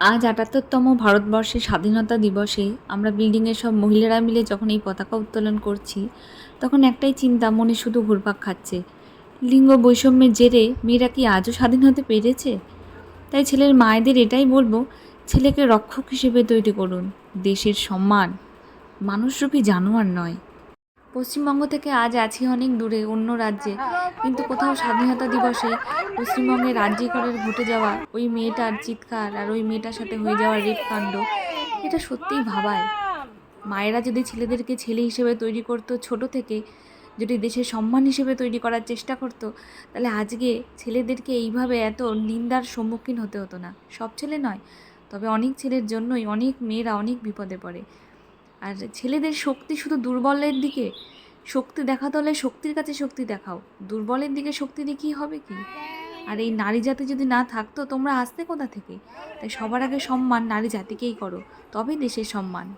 আজ আটাত্তরতম ভারতবর্ষের স্বাধীনতা দিবসে আমরা বিল্ডিংয়ের সব মহিলারা মিলে যখন এই পতাকা উত্তোলন করছি, তখন একটাই চিন্তা, মনে শুধু ঘুরপাক খাচ্ছে। লিঙ্গ বৈষম্যের জেরে মেয়েরা কি আজও স্বাধীন হতে পেরেছে? তাই ছেলের মায়েদের এটাই বলব, ছেলেকে রক্ষক হিসেবে তৈরি করুন, দেশের সম্মান মানুষরূপী জানোয়ার নয়। পশ্চিমবঙ্গ থেকে আজ আছি অনেক দূরে, অন্য রাজ্যে। কিন্তু কোথাও স্বাধীনতা দিবসে পশ্চিমবঙ্গে রাজ্যিকরের ঘটে যাওয়া ওই মেয়েটার চিৎকার আর ওই মেয়েটার সাথে হয়ে যাওয়া রেপ কাণ্ড, এটা সত্যিই ভাবায়। মায়েরা যদি ছেলেদেরকে ছেলে হিসেবে তৈরি করতো, ছোট থেকে যদি দেশের সম্মান হিসেবে তৈরি করার চেষ্টা করতো, তাহলে আজকে ছেলেদেরকে এইভাবে এত নিন্দার সম্মুখীন হতে হতো না। সব ছেলে নয়, তবে অনেক ছেলের জন্যই অনেক মেয়েরা অনেক বিপদে পড়ে। আর ছেলেদের শক্তি শুধু দুর্বলের দিকে, শক্তি দেখাতে হলে শক্তির কাছে শক্তি দেখাও। দুর্বলের দিকে শক্তি দেখিয়ে হবে কি? আর এই নারী জাতি যদি না থাকতো, তোমরা আসতে কোথা থেকে? তাই সবার আগে সম্মান নারী জাতিকেই করো, তবেই দেশের সম্মান।